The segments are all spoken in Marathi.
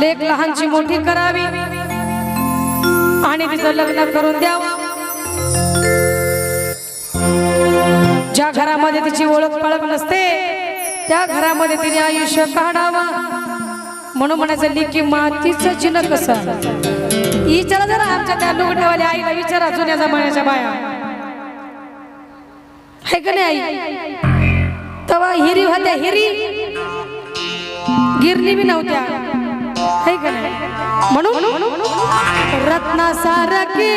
लेख लहानची मोठी करावी. आणि तिचं लग्न करून द्यावं. ज्या घरामध्ये तिची ओळख पळख नसते त्या घरामध्ये तिने आयुष्य काढावं. म्हणून म्हणायचं लिखी मातीचं चिन्ह कसं विचारा जरा आमच्या त्या लुगड्यावाल्या आईला विचारा जुन्या जमान्याच्या बाया. आहे का नाही आई? तवा हिरी होत्या हिरी. गिरणी बी नव्हत्या. आहे का नाही? म्हणून रत्नासारखी.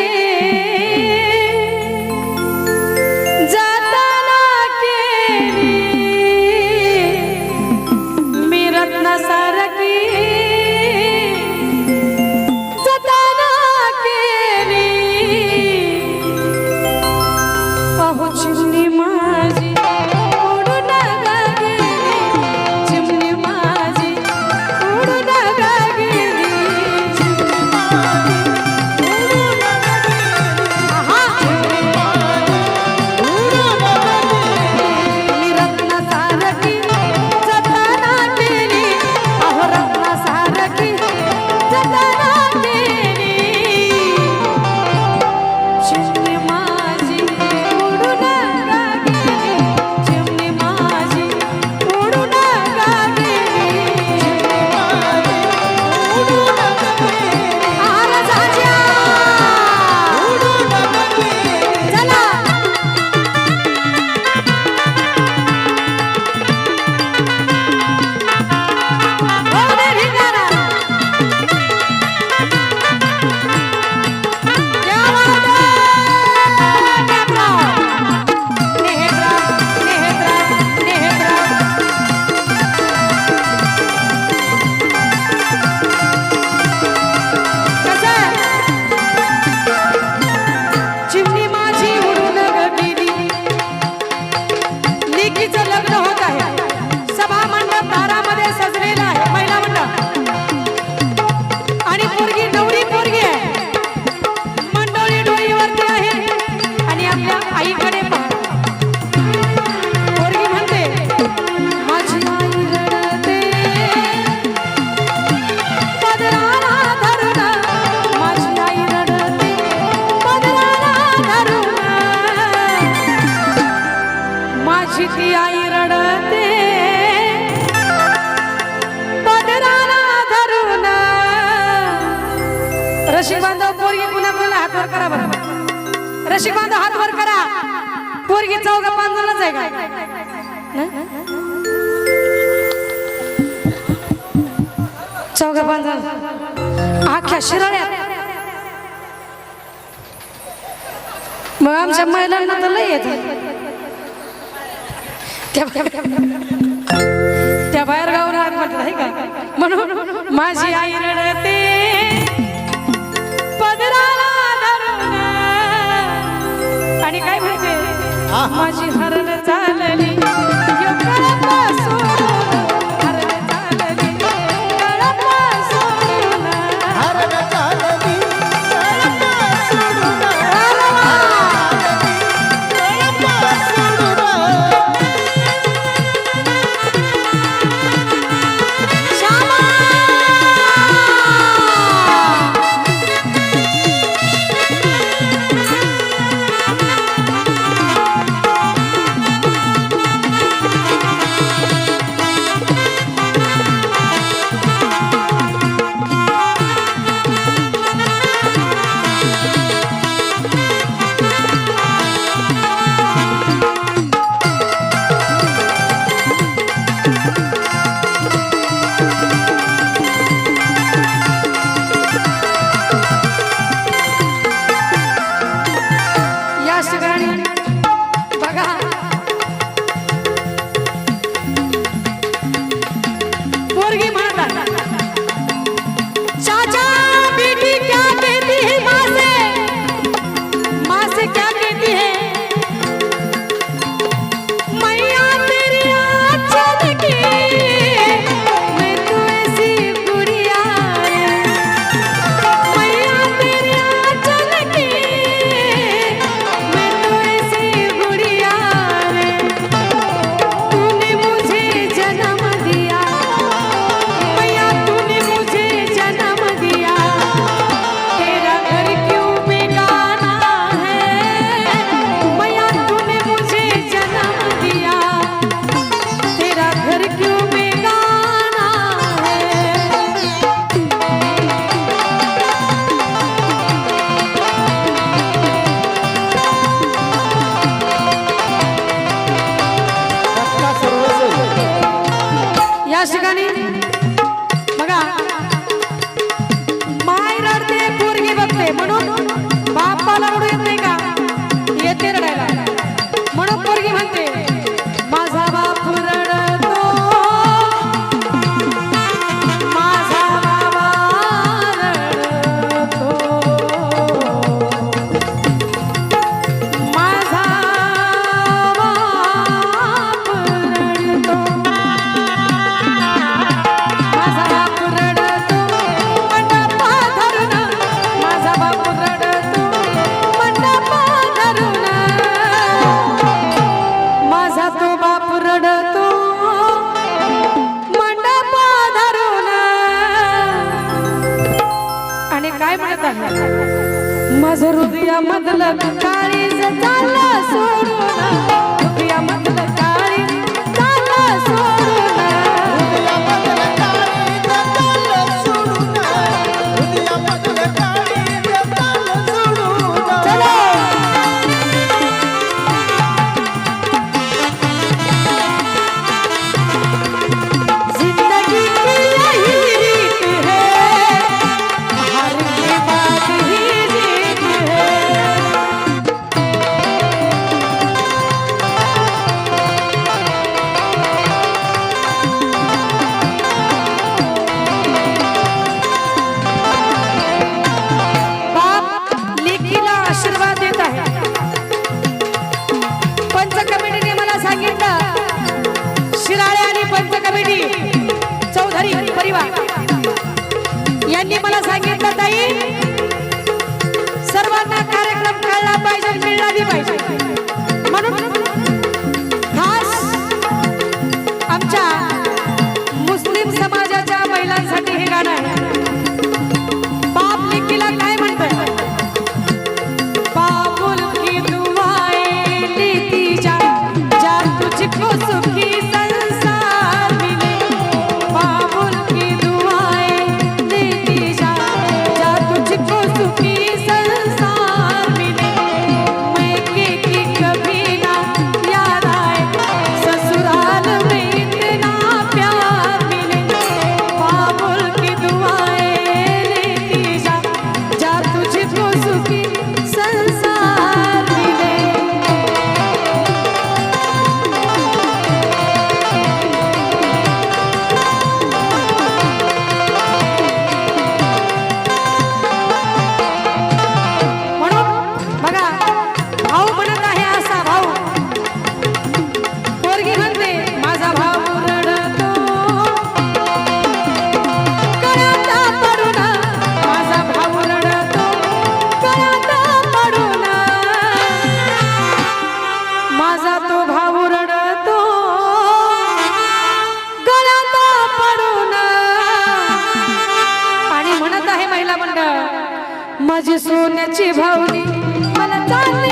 माझी आई रडते. पदराला धरून. रशी बांधव पोरगी पुन्हा पुन्हा हातवर करा बरं. रशी बांधव हातवर करा. पोरगी चौघा पाच जणच आहे का? चौघा पाच जण अख्ख्या शिराळ्यात. मग आमच्या महिलांना तर लय येत. त्या त्या बाहेर गावून आत म्हटलं आहे का? म्हणून माझी आई रडते. पदराला धरून. आणि काय म्हणते माझी हरण तुझ्या मधलं काळीच चाललं सोडून. माझी सोन्याची भावनी. मला चालली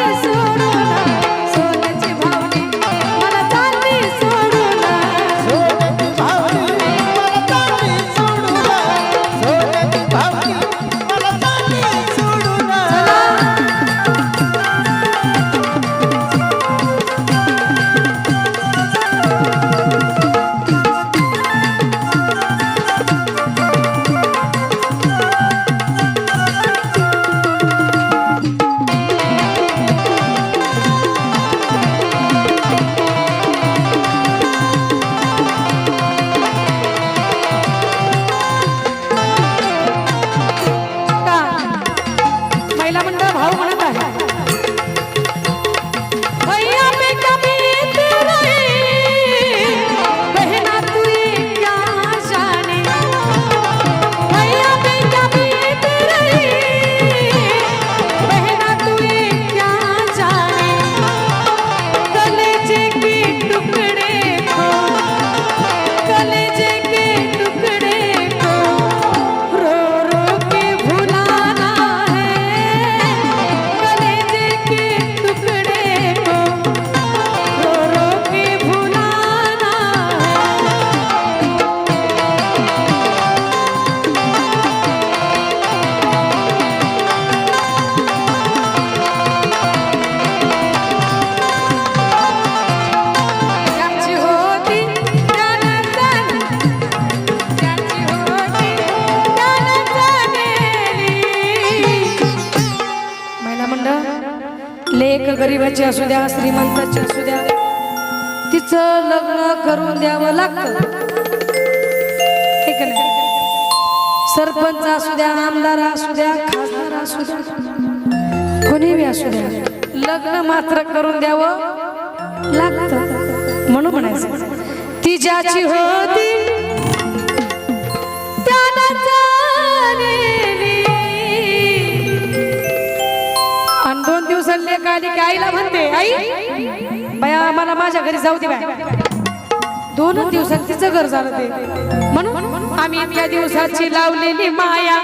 गरिबाची असू द्या श्रीमंताची असू द्या. तिचं लग्न करून द्यावं लागतं. सरपंच असू द्या आमदार असू द्या खासदार असू द्या कोणीही असू द्या लग्न मात्र करून द्यावं लागतं. म्हणून म्हणायचं ती ज्याची होती आई? बाया मला माझ्या घरी जाऊ दे दोन दिवसात तिचं घर झालं ते. म्हणून आम्ही त्या दिवसाची लावलेली माया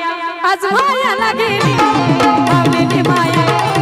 आज माया गेली. लावलेली माया.